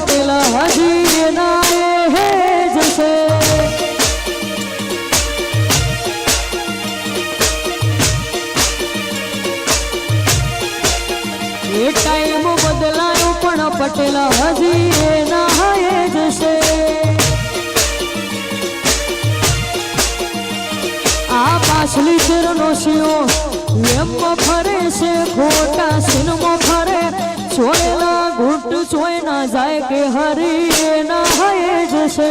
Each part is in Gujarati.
પટેલા હજી ના હે જશે એ ટાઈમ બદલાયો પણ પટેલ હજી ના હે જશે આ પાછલી શેરનો શિયો એમ ફરે છે, ખોટા સિનમાં ફરે. છોડેલા, ઘૂંટ સોયના જાય કે હરી એ નહાએ જશે.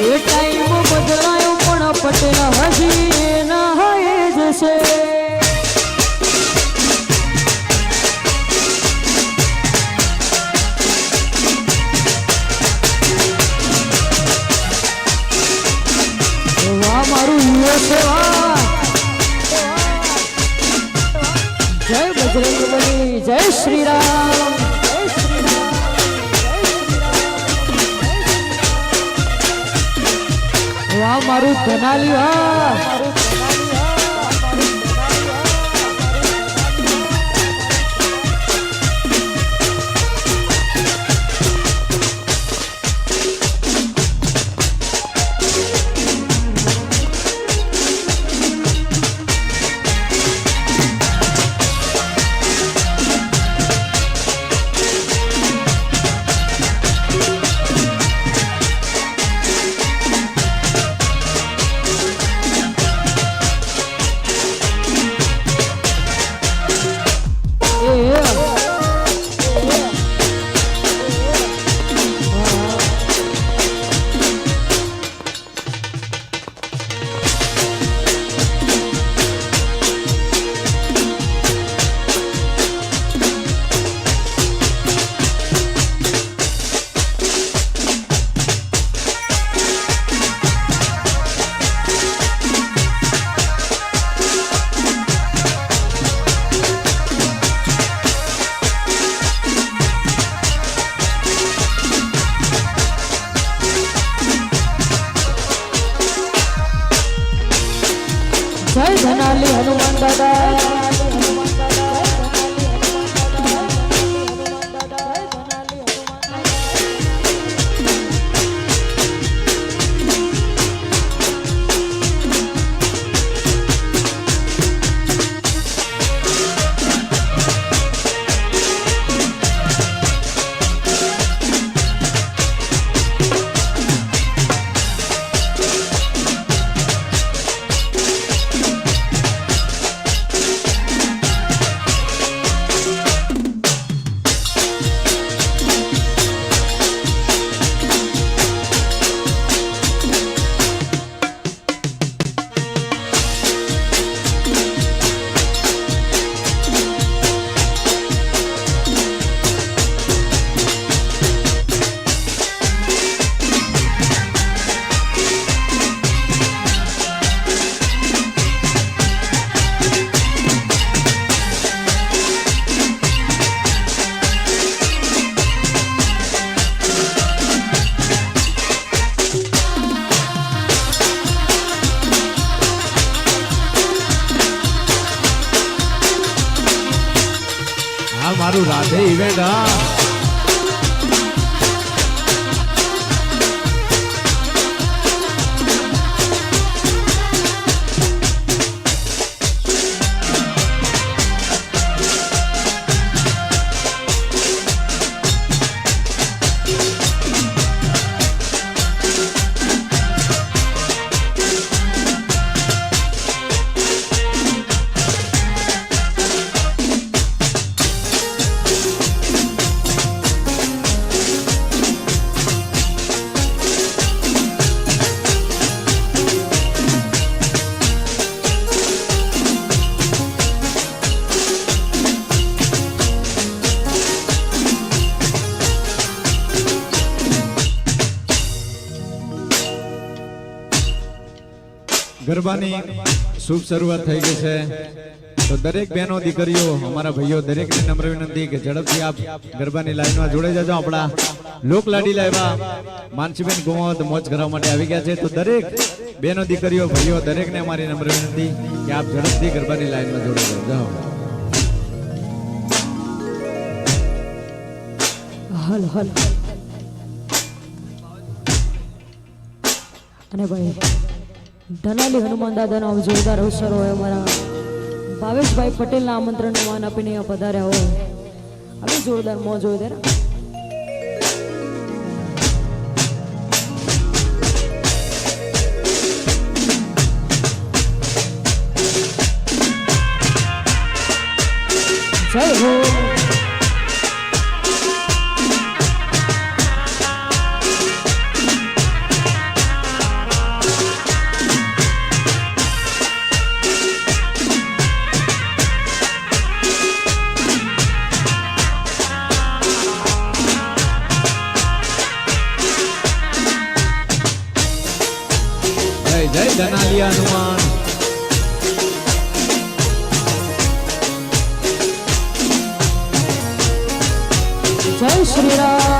એ ટાઈમ બદલાયો પણ પટેલ હજી શ્રી રામ વાહ મારું ધનાલી વાહ જય ધનાલી હા મારું રાધે ઇવેન્ટ હા ગરબાની શુભ શરૂઆત થઈ ગઈ છે. તો દરેક બહેનો, દીકરીઓ, અમારા ભાઈઓ, દરેકને નમ્ર વિનંતી કે ઝડપથી આપ ગરબાની લાઈનમાં જોડાઈ જજો. આપણા લોક લાડીલા એવા માનસીબેન ગુમાવત મોજ કરવા માટે આવી ગયા છે. તો દરેક બહેનો, દીકરીઓ, ભાઈઓ, દરેકને અમારી નમ્ર વિનંતી કે આપ ઝડપથી ગરબાની લાઈનમાં જોડાઈ જાઓ. હલ હલ. અને ભાઈ ધનાલી હનુમાન દાદાનો જોરદાર અવસર હોય અમારા ભાવેશભાઈ પટેલના આમંત્રણને માન આપીને અહીંયા પધાર્યા હોય. હવે જોરદાર મોજ હોય ત્યારે. ધનાલિયા હનુમાન જય શ્રી રામ.